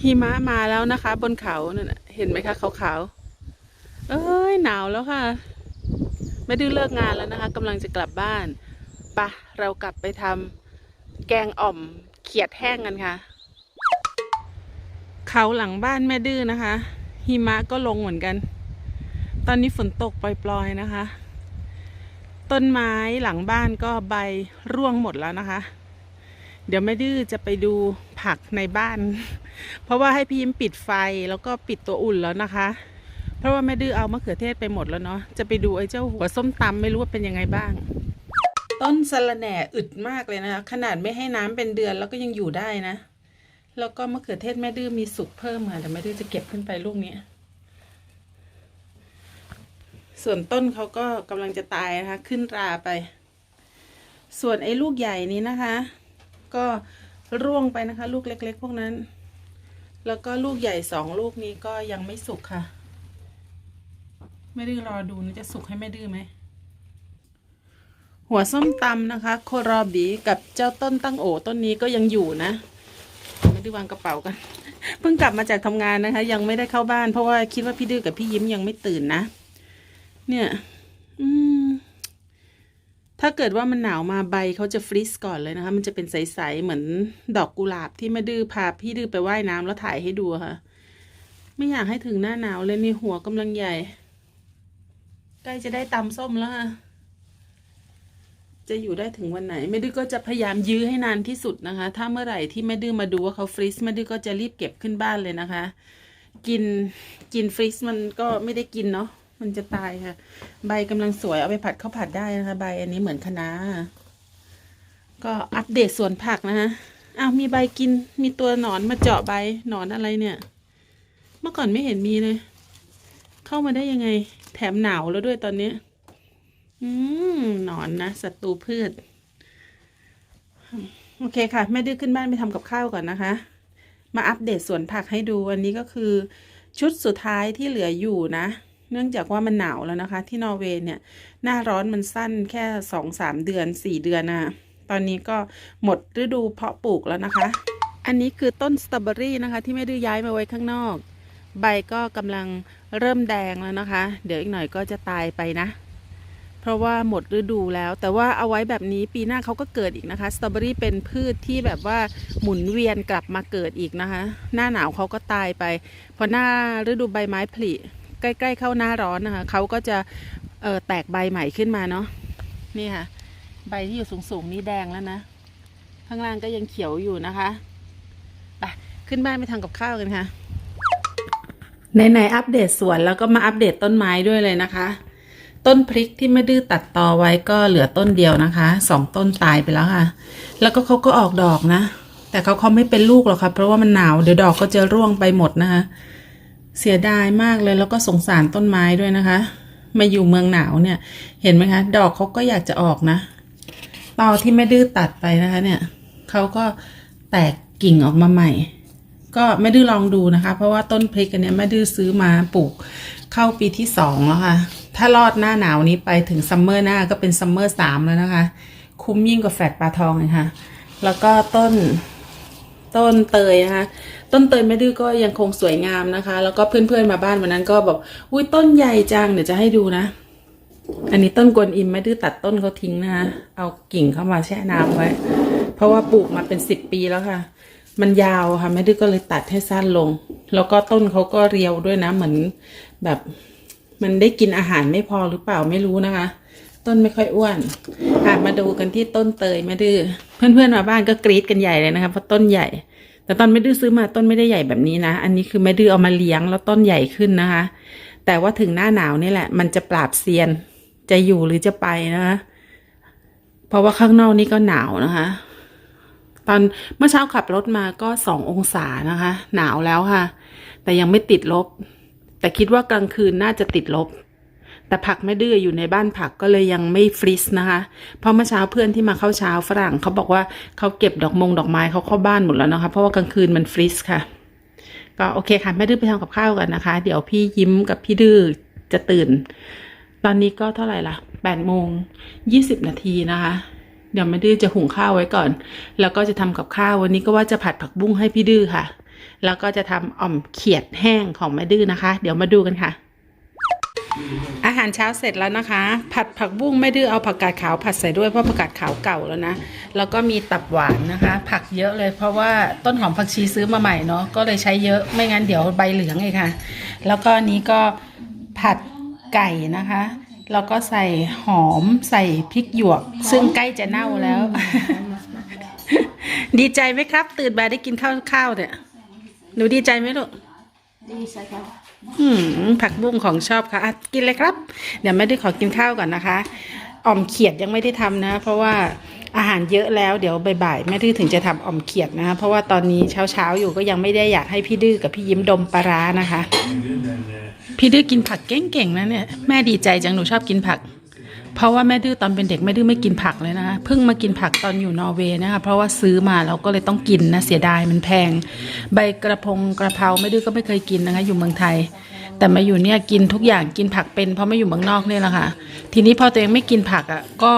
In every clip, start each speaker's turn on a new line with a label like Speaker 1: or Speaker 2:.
Speaker 1: หิมะมาแล้วนะคะ บนเขานั่นน่ะเห็นไหมคะขาวๆ เอ้ยหนาวแล้วค่ะ ไม่ได้เลิกงานแล้วนะคะกำลังจะกลับบ้านปะเรากลับไปทำแกงอ่อมเขียดแห้งกันค่ะ เขาหลังบ้านแม่ดื้อนะคะหิมะก็ลงเหมือนกัน ตอนนี้ฝนตกปล่อยๆนะคะ ต้นไม้หลังบ้านก็ใบร่วงหมดแล้วนะคะ เดี๋ยวแม่ดื้อจะไปดูผักในบ้าน เพราะว่าให้พี่ยิ้มปิดไฟแล้วก็ปิดตัวอุ่นแล้วนะคะ เพราะว่าแม่ดื้อเอามะเขือเทศไปหมดแล้วเนาะจะไปดูไอ้เจ้าหัวส้มตำไม่รู้ว่าเป็นยังไงบ้าง ต้นสะระแหน่อึดมากเลยนะคะขนาดไม่ให้น้ำเป็นเดือนแล้วก็ยังอยู่ได้นะ แล้วก็มะเขือเทศแม่ดื้อมีสุกเพิ่มค่ะแต่แม่ดื้อจะเก็บขึ้นไปลูกนี้ ส่วนต้นเขาก็กำลังจะตายนะคะ ขึ้นราไป ส่วนไอ้ลูกใหญ่นี้นะคะ ก็ร่วงไปนะคะ ลูกเล็ก ๆ พวกนั้น แล้วก็ลูกใหญ่สองลูกนี้ก็ยังไม่สุกค่ะ ไม่ดื้อรอดูนะจะสุกให้ไม่ดื้อไหมหัวส้มตำนะคะ โครอบีกับเจ้าต้นตั้งโอต้นนี้ก็ยังอยู่นะ ไม่ได้วางกระเป๋ากัน เพิ่งกลับมาจากทำงานนะคะ ยังไม่ได้เข้าบ้านเพราะว่าคิดว่าพี่ดื้อกับพี่ยิ้มยังไม่ตื่นนะ เนี่ย อืม ถ้าเกิดว่ามันหนาวมาใบเขาจะฟรีซก่อนเลยนะคะ มันจะเป็นใสๆเหมือนดอกกุหลาบที่แม่ดื้อพาพี่ดื้อไปว่ายน้ำแล้วถ่ายให้ดูค่ะ ไม่อยากให้ถึงหน้าหนาวเลยนี่หัวกำลังใหญ่ ใกล้จะได้ตำส้มแล้วค่ะจะอยู่ได้ถึงวันไหนแม่ดื้อก็จะพยายามยื้อให้นานที่สุดนะคะ ถ้าเมื่อไหร่ที่แม่ดื้อมาดูว่าเขาฟรีซแม่ดื้อก็จะรีบเก็บขึ้นบ้านเลยนะคะ กินกินฟรีซมันก็ไม่ได้กินเนาะ มันจะตายค่ะ ใบกำลังสวยเอาไปผัดข้าวผัดได้นะคะ ใบอันนี้เหมือนคะน้าก็อัปเดตสวนผักนะคะอ้าวมีใบกินมีตัวหนอนมาเจาะใบหนอนอะไรเนี่ย เมื่อก่อนไม่เห็นมีเลย เข้ามาได้ยังไง แถมหนาวแล้วด้วยตอนนี้ อืมหนอนนะศัตรูพืช โอเคค่ะ แม่ดื้อขึ้นบ้านไปทำกับข้าวก่อนนะคะ มาอัปเดตสวนผักให้ดูวันนี้ก็คือ ชุดสุดท้ายที่เหลืออยู่นะ เนื่องจากว่ามันหนาวแล้วนะคะ ที่นอร์เวย์เนี่ยหน้าร้อนมันสั้นแค่สองสามเดือนสี่เดือนนะตอนนี้ก็หมดฤดูเพาะปลูกแล้วนะคะ อันนี้คือต้นสตรอเบอรี่นะคะ ที่แม่ได้ย้ายมาไว้ข้างนอก ใบก็กำลังเริ่มแดงแล้วนะคะ เดี๋ยวอีกหน่อยก็จะตายไปนะ เพราะว่าหมดฤดูแล้ว แต่ว่าเอาไว้แบบนี้ปีหน้าเขาก็เกิดอีกนะคะสตรอเบอรี่เป็นพืชที่แบบว่าหมุนเวียนกลับมาเกิดอีกนะคะ หน้าหนาวเขาก็ตายไปพอหน้าฤดูใบไม้ผลิ ใกล้ๆเข้าหน้าร้อนนะคะเขาก็จะเออแตกใบใหม่ขึ้นมาเนาะนี่ค่ะ ใบที่อยู่สูงๆนี่แดงแล้วนะ ข้างล่างก็ยังเขียวอยู่นะคะไปขึ้นบ้านไปทำกับข้าวกันค่ะไหนๆอัปเดตสวนแล้วก็มาอัปเดตต้นไม้ด้วยเลยนะคะ ต้นพริกที่ไม่ดื้อตัดตอไว้ก็เหลือต้นเดียวนะคะสองต้นตายไปแล้วค่ะ แล้วก็เขาก็ออกดอกนะ แต่เขาเขาไม่เป็นลูกหรอกค่ะเพราะว่ามันหนาวเดี๋ยวดอกก็จะร่วงไปหมดนะคะ เสียดายมากเลยแล้วก็สงสารต้นไม้ด้วยนะคะ มาอยู่เมืองหนาวเนี่ย เห็นไหมคะ ดอกเขาก็อยากจะออกนะตอที่แม่ดื้อตัดไปนะคะ เนี่ยเขาก็แตกกิ่งออกมาใหม่ ก็แม่ดื้อลองดูนะคะ เพราะว่าต้นพริกอันเนี้ยแม่ดื้อซื้อมาปลูกเข้าปีที่สองแล้วค่ะ ถ้ารอดหน้าหนาวนี้ไปถึงซัมเมอร์หน้าก็เป็นซัมเมอร์สามแล้วนะคะ คุ้มยิ่งกว่าแฟดปลาทองเลยค่ะ แล้วก็ต้น ต้นเตยนะคะต้นเตยแม่ดื้อก็ยังคงสวยงามนะคะ แล้วก็เพื่อนๆมาบ้านวันนั้นก็บอกอุ้ยต้นใหญ่จังเดี๋ยวจะให้ดูนะ อันนี้ต้นกวนอิมแม่ดื้อตัดต้นเขาทิ้งนะคะเอากิ่งเข้ามาแช่น้ำไว้ เพราะว่าปลูกมาเป็นสิบปีแล้วค่ะ มันยาวค่ะแม่ดื้อก็เลยตัดให้สั้นลง แล้วก็ต้นเขาก็เรียวด้วยนะเหมือนแบบ มันได้กินอาหารไม่พอหรือเปล่าไม่รู้นะคะ ต้นไม่ค่อยอ้วนค่ะมาดูกันที่ต้นเตยแม่ดื้อเพื่อนๆมาบ้านก็กรี๊ดกันใหญ่เลยนะคะเพราะต้นใหญ่ แต่ตอนแม่ดื้อซื้อมาต้นไม่ได้ใหญ่แบบนี้นะ อันนี้คือแม่ดื้อเอามาเลี้ยงแล้วต้นใหญ่ขึ้นนะคะ แต่ว่าถึงหน้าหนาวนี่แหละ มันจะปราบเซียน จะอยู่หรือจะไปนะคะเพราะว่าข้างนอกนี่ก็หนาวนะคะ ตอนเมื่อเช้าขับรถมาก็สององศานะคะ หนาวแล้วค่ะ แต่ยังไม่ติดลบ แต่คิดว่ากลางคืนน่าจะติดลบ แต่ผักไม่ดื้ออยู่ในบ้านผักก็เลยยังไม่ฟรีซนะคะเพราะเมื่อเช้าเพื่อนที่มาเข้าเช้าฝรั่งเขาบอกว่าเขาเก็บดอกมงดอกไม้เขาเข้าบ้านหมดแล้วนะคะ เพราะว่ากลางคืนมันฟรีซค่ะ ก็โอเคค่ะแม่ดื้อไปทำกับข้าวกันนะคะ เดี๋ยวพี่ยิ้มกับพี่ดื้อจะตื่น ตอนนี้ก็เท่าไหร่ละแปดโมงยี่สิบนาทีนะคะเดี๋ยวแม่ดื้อจะหุงข้าวไว้ก่อน แล้วก็จะทำกับข้าววันนี้ก็ว่าจะผัดผักบุ้งให้พี่ดื้อค่ะ แล้วก็จะทำอ่อมเขียดแห้งของแม่ดื้อนะคะ เดี๋ยวมาดูกันค่ะ อาหารเช้าเสร็จแล้วนะคะ ผัดผักบุ้งไม่ดื้อเอาผักกาดขาวผัดใส่ด้วยเพราะผักกาดขาวเก่าแล้วนะ แล้วก็มีตับหวานนะคะ ผักเยอะเลยเพราะว่าต้นหอมผักชีซื้อมาใหม่เนาะก็เลยใช้เยอะไม่งั้นเดี๋ยวใบเหลืองเลยค่ะ แล้วก็นี้ก็ผัดไก่นะคะแล้วก็ใส่หอมใส่พริกหยวก ซึ่งใกล้จะเน่าแล้ว ดีใจไหมครับ ตื่นมาได้กินข้าวข้าวเนี่ยหนูดีใจไหมลูก
Speaker 2: ดีใส่ครับ
Speaker 1: ผักบุ้งของชอบค่ะอะกินเลยครับ เดี๋ยวแม่ได้ขอกินข้าวก่อนนะคะอ่อมเขียดยังไม่ได้ทำนะ เพราะว่าอาหารเยอะแล้วเดี๋ยวบ่ายๆแม่ดื้อถึงจะทำอ่อมเขียดนะคะเพราะว่าตอนนี้เช้าๆอยู่ก็ยังไม่ได้อยากให้พี่ดื้อกับพี่ยิ้มดมปลาร้านะคะ พี่ดื้อกินผักเก่งๆนะเนี่ยแม่ดีใจจังหนูชอบกินผัก เพราะว่าแม่ดื้อตอนเป็นเด็กแม่ดื้อไม่กินผักเลยนะคะเพิ่งมากินผักตอนอยู่นอร์เวย์นะคะเพราะว่าซื้อมาเราก็เลยต้องกินนะเสียดายมันแพง ใบกระพงกระเพราแม่ดื้อก็ไม่เคยกินนะคะ อยู่เมืองไทย แต่มาอยู่เนี่ยกินทุกอย่างกินผักเป็นเพราะไม่อยู่เมืองนอกเนี่ยแหละค่ะ ทีนี้พอตัวเองไม่กินผักอะก็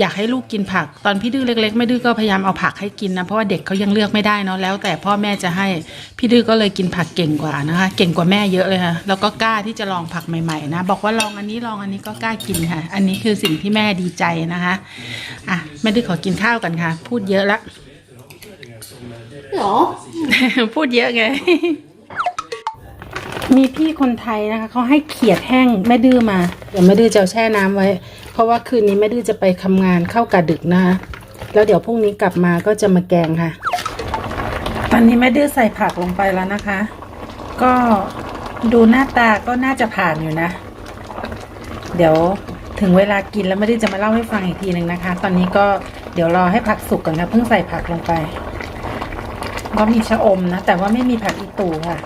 Speaker 1: อยากให้ลูกกินผัก ตอนพี่ดื้อเล็กๆแม่ดื้อก็พยายามเอาผักให้กินนะ เพราะว่าเด็กเขายังเลือกไม่ได้เนาะแล้วแต่พ่อแม่จะให้พี่ดื้อก็เลยกินผักเก่งกว่านะคะ เก่งกว่าแม่เยอะเลยค่ะแล้วก็กล้าที่จะลองผักใหม่ๆนะ บอกว่าลองอันนี้ลองอันนี้ก็กล้ากินค่ะ อันนี้คือสิ่งที่แม่ดีใจนะคะอะแม่ดื้อขอกินข้าวกันค่ะ พูดเยอะละ
Speaker 2: Ja.
Speaker 1: พูดเยอะไง มีพี่คนไทยนะคะเขาให้เขียดแห้งแม่ดื้อมา เดี๋ยวแม่ดื้อจะเอาแช่น้ำไว้ เพราะว่าคืนนี้แม่ดื้อจะไปทำงานเข้ากะดึกนะคะแล้วเดี๋ยวพรุ่งนี้กลับมาก็จะมาแกงค่ะ ตอนนี้แม่ดื้อใส่ผักลงไปแล้วนะคะ ก็ดูหน้าตาก็น่าจะผ่านอยู่นะ เดี๋ยวถึงเวลากินแล้วแม่ดื้อจะมาเล่าให้ฟังอีกทีหนึ่งนะคะ ตอนนี้ก็เดี๋ยวรอให้ผักสุกก่อนค่ะเพิ่งใส่ผักลงไป ก็มีชะอมนะ แต่ว่าไม่มีผักอีตูค่ะ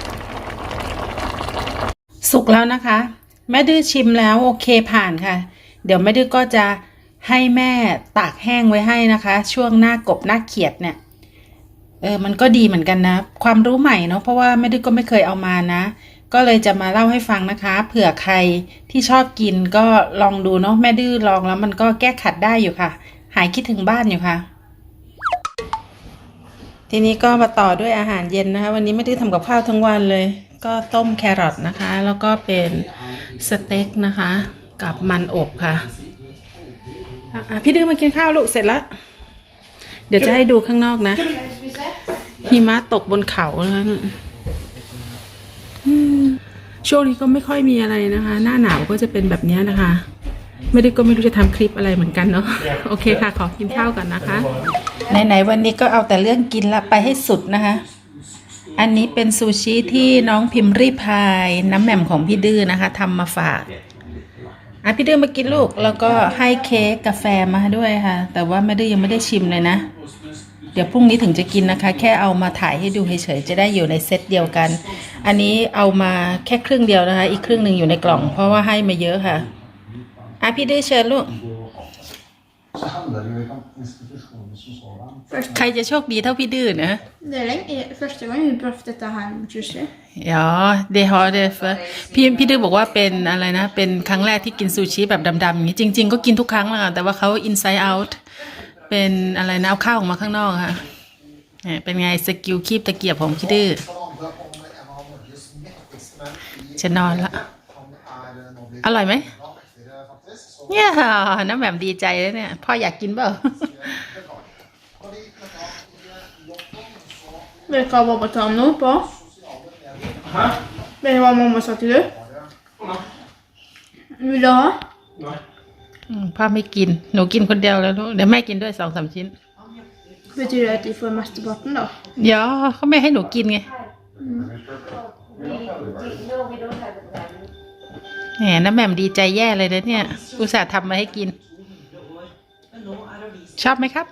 Speaker 1: สุกแล้วนะคะ แม่ดื้อชิมแล้วโอเคผ่านค่ะ เดี๋ยวแม่ดื้อก็จะให้แม่ตากแห้งไว้ให้นะคะ ช่วงหน้ากบหน้าเขียดเนี่ยเออมันก็ดีเหมือนกันนะ ความรู้ใหม่เนาะเพราะว่าแม่ดื้อก็ไม่เคยเอามานะ ก็เลยจะมาเล่าให้ฟังนะคะ เผื่อใครที่ชอบกินก็ลองดูเนาะแม่ดื้อลองแล้วมันก็แก้ขัดได้อยู่ค่ะ หายคิดถึงบ้านอยู่ค่ะ ทีนี้ก็มาต่อด้วยอาหารเย็นนะคะ วันนี้ไม่ได้ทำกับข้าวทั้งวันเลย ก็ต้มแครอทนะคะ แล้วก็เป็นสเต็กนะคะ กับมันอบค่ะอะ พี่ดื้อมากินข้าวลูกเสร็จแล้ว เดี๋ยวจะให้ดูข้างนอกนะ หิมะตกบนเขานะคะเนี่ยอืมช่วงนี้ก็ไม่ค่อยมีอะไรนะคะ หน้าหนาวก็จะเป็นแบบนี้นะคะ ไม่ได้ก็ไม่รู้จะทำคลิปอะไรเหมือนกันเนาะโอเคค่ะ ขอกินข้าวก่อนนะคะไหนๆวันนี้ก็เอาแต่เรื่องกินละไปให้สุดนะคะ อันนี้เป็นซูชิที่น้องพิมพ์รีพายน้ำแหม่มของพี่ดื้อนะคะทำมาฝาก อะพี่ดื้อมากินลูก แล้วก็ให้เค้กกาแฟมาด้วยค่ะ แต่ว่าแม่ดื้อยังไม่ได้ชิมเลยนะ เดี๋ยวพรุ่งนี้ถึงจะกินนะคะ แค่เอามาถ่ายให้ดูเฉยๆจะได้อยู่ในเซตเดียวกัน อันนี้เอามาแค่ครึ่งเดียวนะคะ อีกครึ่งหนึ่งอยู่ในกล่อง เพราะว่าให้มาเยอะค่ะอะพี่ดื้อเชิญลูก ใครจะโชคดีเท่าพี่ดื้อนะ
Speaker 2: Det är länge, första gången vi prövat detta här med sushi.
Speaker 1: อ๋อเดฮอเดฟพี่พี่ดื้อบอกว่าเป็นอะไรนะ เป็นครั้งแรกที่กินซูชิแบบดำๆอย่างนี้จริง ๆ ก็กินทุกครั้งแหละค่ะแต่ว่าเขา inside out เป็นอะไรนะ เอาข้าวออกมาข้างนอกค่ะเนี่ยเป็นไงสกิลคีบตะเกียบของพี่ดื้อ
Speaker 3: Det handlar om en av Norges mäktigaste män i
Speaker 1: จะนอนละ
Speaker 3: Han är nog
Speaker 1: อร่อยไหม
Speaker 3: mäktigare faktiskt. Så
Speaker 1: เนี่ยน้ำแบบดีใจแล้วเนี่ย พ่ออยากกินเปล่า
Speaker 2: Vet du vad mamma tar nu på? Vet du vad mamma sa till du? Vill du ha?
Speaker 1: อืมพ่อไม่กิน หนูกินคนเดียวแล้วลูกเดี๋ยวแม่กินด้วยสองสามชิ้น
Speaker 2: Betyder det att du får merparten då?
Speaker 1: เดี๋ยวเขาไม่ให้หนูกินไงแหมน้ำแหม่มดีใจแย่เลยนะเนี่ย อุตส่าห์ทำมาให้กิน ชอบไหมครับ